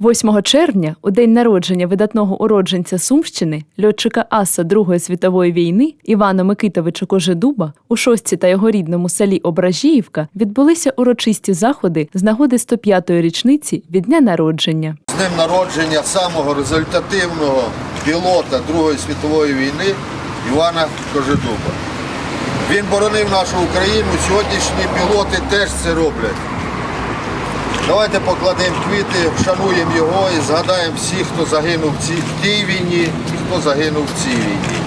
8 червня, у день народження видатного уродженця Сумщини, льотчика Аса Другої світової війни Івана Микитовича Кожедуба, у шостці та його рідному селі Ображіївка відбулися урочисті заходи з нагоди 105-ї річниці від дня народження. З днем народження самого результативного пілота Другої світової війни Івана Кожедуба. Він боронив нашу Україну, сьогоднішні пілоти теж це роблять. Давайте покладемо квіти, вшануємо його і згадаємо всіх, хто загинув в тій війні, хто загинув в цій війні.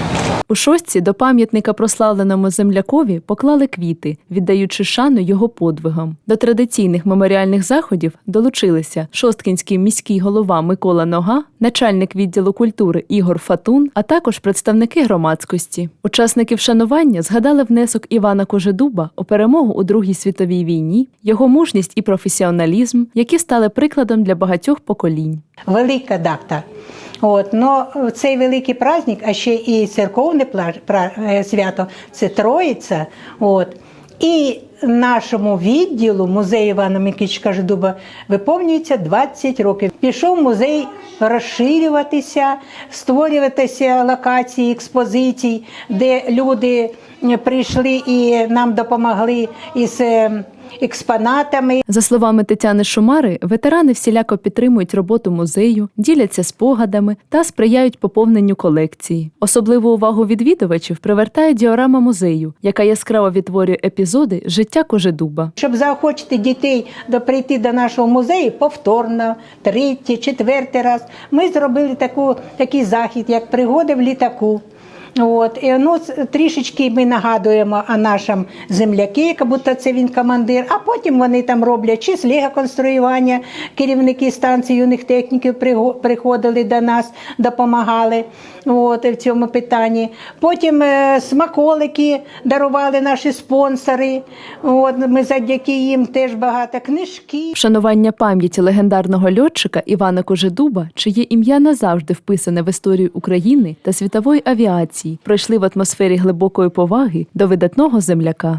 У шостці до пам'ятника прославленому землякові поклали квіти, віддаючи шану його подвигам. До традиційних меморіальних заходів долучилися шосткінський міський голова Микола Нога, начальник відділу культури Ігор Фатун, а також представники громадськості. Учасники вшанування згадали внесок Івана Кожедуба у перемогу у Другій світовій війні, його мужність і професіоналізм, які стали прикладом для багатьох поколінь. велика дата. От, но цей великий праздник, а ще і церковне е, свято це Троїця. От. І нашому відділу музею Івана Микичка Ждуба виповнюється 20 років. Пішов музей розширюватися, створюватися локації, експозицій, де люди прийшли і нам допомогли із е, експонатами. За словами Тетяни Шумари, ветерани всіляко підтримують роботу музею, діляться спогадами та сприяють поповненню колекції. Особливу увагу відвідувачів привертає діорама музею, яка яскраво відтворює епізоди життя Кожедуба. Щоб заохочити дітей до прийти до нашого музею повторно, третій, четвертий раз, ми зробили таку, такий захід, як пригоди в літаку. От, і ну, трішечки ми нагадуємо о нашому земляки, як будто це він командир, а потім вони там роблять чи конструювання, керівники станції юних техніків приходили до нас, допомагали от, в цьому питанні. Потім е, смаколики дарували наші спонсори. От, ми завдяки їм теж багато книжки. Вшанування пам'яті легендарного льотчика Івана Кожедуба, чиє ім'я назавжди вписане в історію України та світової авіації, пройшли в атмосфері глибокої поваги до видатного земляка.